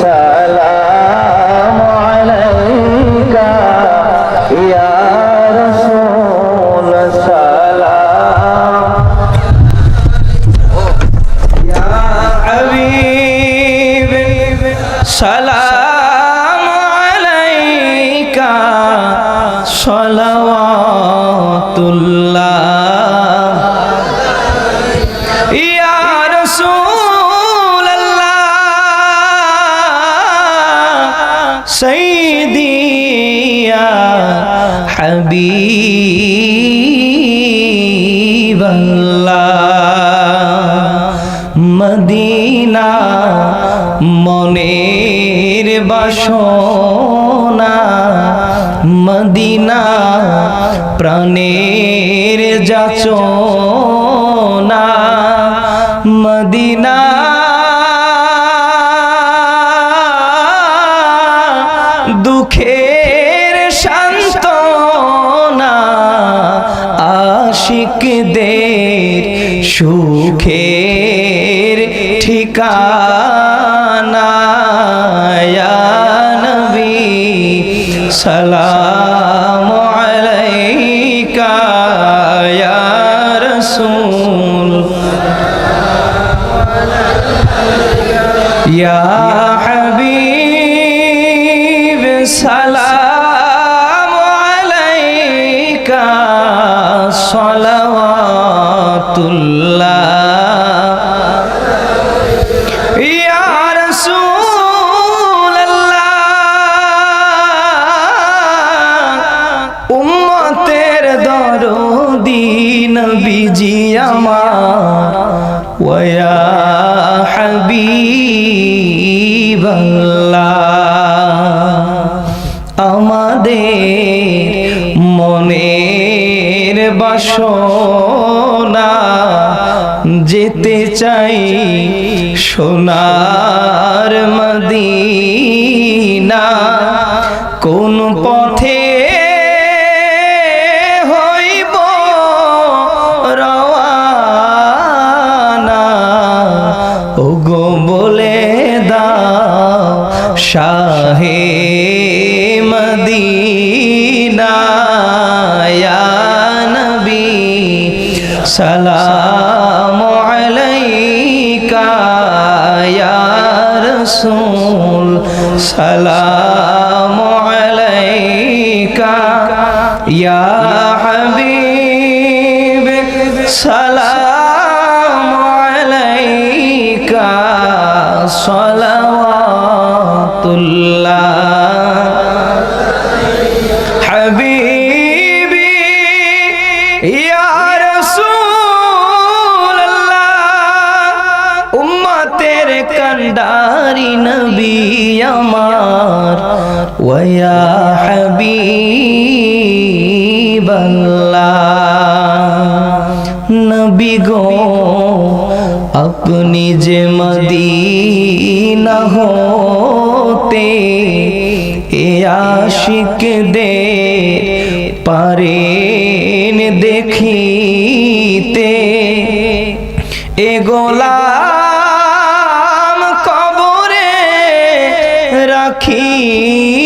সালাম আলাইকা ইয়া রাসূল সালাম। ইয়া হাবিব সালাম আলাইকা সলাওয়াতুল্লাহ। হাবিবাল্লাহ মদিনা মনের বাসনা মদিনা প্রাণের যাচনা মদিনা আশিকদের সুখের ঠিকানা নবী সালাম আলাইকা ইয়া রাসূল ইয়া সালাওয়াতুল্লাহ ইয়া রাসূলুল্লাহ। উম্মতের দরদি নবীজি আমার। ওয়া হাবিবাল্লাহ। বাসনা যেতে চাই সোনার মদিনা। কোন পথে হইব রওয়ানা? ওগো বলে দাও শাহে সালাম আলাইকা ইয়া রাসূল সালাম আলাইকা ইয়া হাবিব সালাম আলাইকা সালাওয়াতুল্লাহ। ইয়া রাসূলুল্লাহ উম্মতের কান্ডারি নবী আমার। ওয়া হাবিবাল্লাহ। নবী গো, আপনি যে মদিনা হতে এ আশিক দে পারেন দেখিতে। এ গোলাম কবরে রাখিলে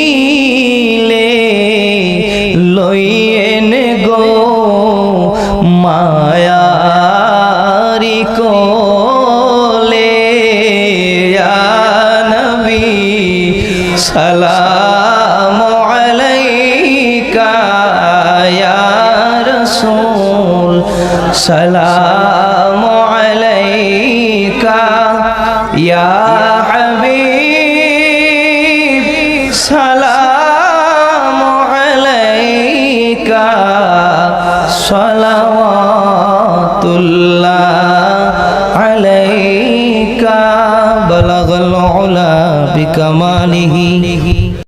সালাম আলাইকা ইয়া রাসূল সালাম